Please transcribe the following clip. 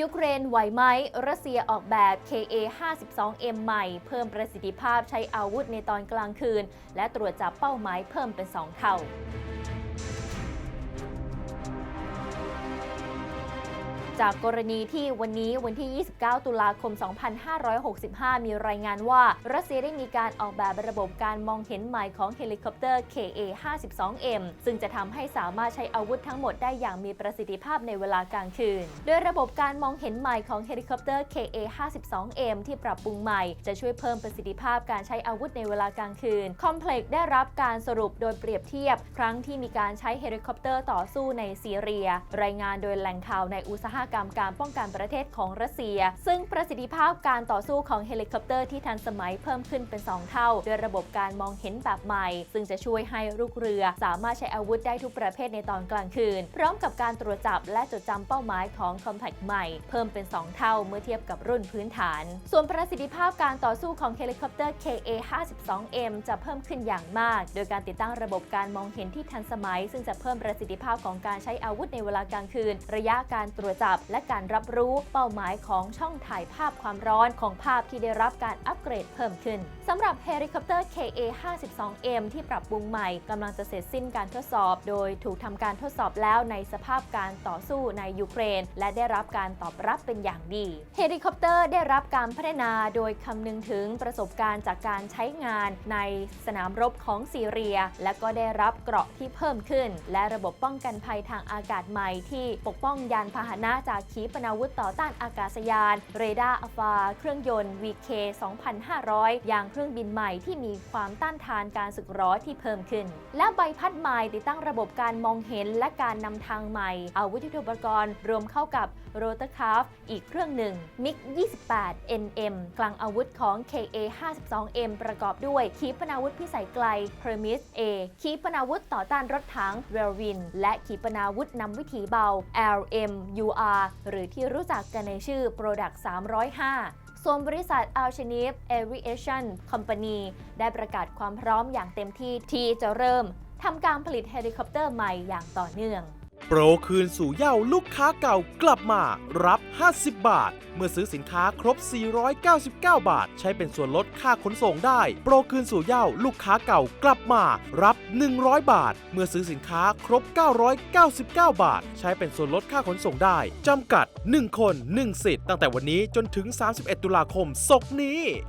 ยูเครนไหวไหมรัสเซียออกแบบ KA-52M ใหม่ เพิ่มประสิทธิภาพใช้อาวุธในตอนกลางคืน และตรวจจับเป้าหมายเพิ่มเป็น 2 เท่า จากกรณีที่วันนี้วันที่ 29 ตุลาคม 2565 มีรายงานว่า รัสเซียได้มีการออกแบบระบบการมองเห็นใหม่ของเฮลิคอปเตอร์ KA-52M ซึ่งจะทำให้สามารถใช้อาวุธทั้งหมดได้อย่างมีประสิทธิภาพในเวลากลางคืน โดยระบบการมองเห็นใหม่ของเฮลิคอปเตอร์ KA-52M ที่ปรับปรุงใหม่ จะช่วยเพิ่มประสิทธิภาพการใช้อาวุธในเวลากลางคืน Complex ได้รับการสรุปโดยเปรียบเทียบ ครั้งที่มีการใช้เฮลิคอปเตอร์ต่อสู้ในซีเรีย รายงานโดยแหล่งข่าวในอุตสาหกรรมการป้องกันประเทศของรัสเซีย ซึ่งประสิทธิภาพการต่อสู้ของเฮลิคอปเตอร์ที่ทันสมัยเพิ่มขึ้นเป็น 2 เท่า ด้วยระบบการมองเห็นแบบใหม่ ซึ่งจะช่วยให้ลูกเรือ สามารถใช้อาวุธได้ทุกประเภทในตอนกลางคืน พร้อมกับการตรวจจับและจดจำเป้าหมายของ Compact ใหม่ เพิ่มเป็น 2 เท่าเมื่อเทียบกับรุ่นพื้นฐาน ส่วนประสิทธิภาพการต่อสู้ของเฮลิคอปเตอร์ KA-52M จะเพิ่มขึ้นอย่างมาก โดยการติดตั้งระบบการมองเห็นที่ทันสมัย ซึ่งจะเพิ่มประสิทธิภาพของการใช้อาวุธในเวลากลางคืน ระยะการตรวจจับและการรับรู้เป้าหมายของช่องถ่ายภาพความร้อนของภาพที่ได้รับการอัปเกรดเพิ่มขึ้นสำหรับเฮลิคอปเตอร์ KA-52M ที่ปรับปรุงใหม่กำลังจะเสร็จสิ้นการทดสอบ โดยถูกทำการทดสอบแล้วในสภาพการต่อสู้ในยูเครน และได้รับการตอบรับเป็นอย่างดีเฮลิคอปเตอร์ได้รับการพัฒนาโดยคำนึงถึงประสบการณ์จากการใช้งานในสนามรบของซีเรีย และก็ได้รับเกราะที่เพิ่มขึ้น และระบบป้องกันภัยทางอากาศใหม่ที่ปกป้องยานพาหนะจากขีปนาวุธต่อต้านอากาศยาน เรดาร์อัฟา เครื่องยนต์ VK 2500อย่างเครื่องบินใหม่ที่มีความต้านทานการสึกหรอที่เพิ่มขึ้น และใบพัดใหม่ติดตั้งระบบการมองเห็นและการนำทางใหม่ อาวุธยุทโธปกรณ์รวมเข้ากับโรเตอร์คราฟอีกเครื่องหนึ่ง MiG 28 NM กลางอาวุธของ KA 52M ประกอบด้วย ขีปนาวุธพิสัยไกล Hermes A ขีปนาวุธต่อต้านรถถัง r e l w i n และขีปนาวุธนำวิถีเบา LMUR หรือที่รู้จักกันในชื่อ Product 305 ส่วนบริษัท a l c h e n i f Aviation Company ได้ประกาศความพร้อมอย่างเต็มที่ที่จะเริ่มทำการผลิตเฮลิคอปเตอร์ใหม่อย่างต่อเนื่อง โปรคืนสู่เย้าลูกค้าเก่ากลับมารับ 50 บาท เมื่อซื้อสินค้าครบ 499 บาท ใช้เป็นส่วนลดค่าขนส่งได้ โปรคืนสู่เย้าลูกค้าเก่ากลับมารับ 100 บาท เมื่อซื้อสินค้าครบ 999 บาท ใช้เป็นส่วนลดค่าขนส่งได้จำกัด 1 คน 1 สิทธิ์ตั้งแต่วันนี้จนถึง 31 ตุลาคมศกนี้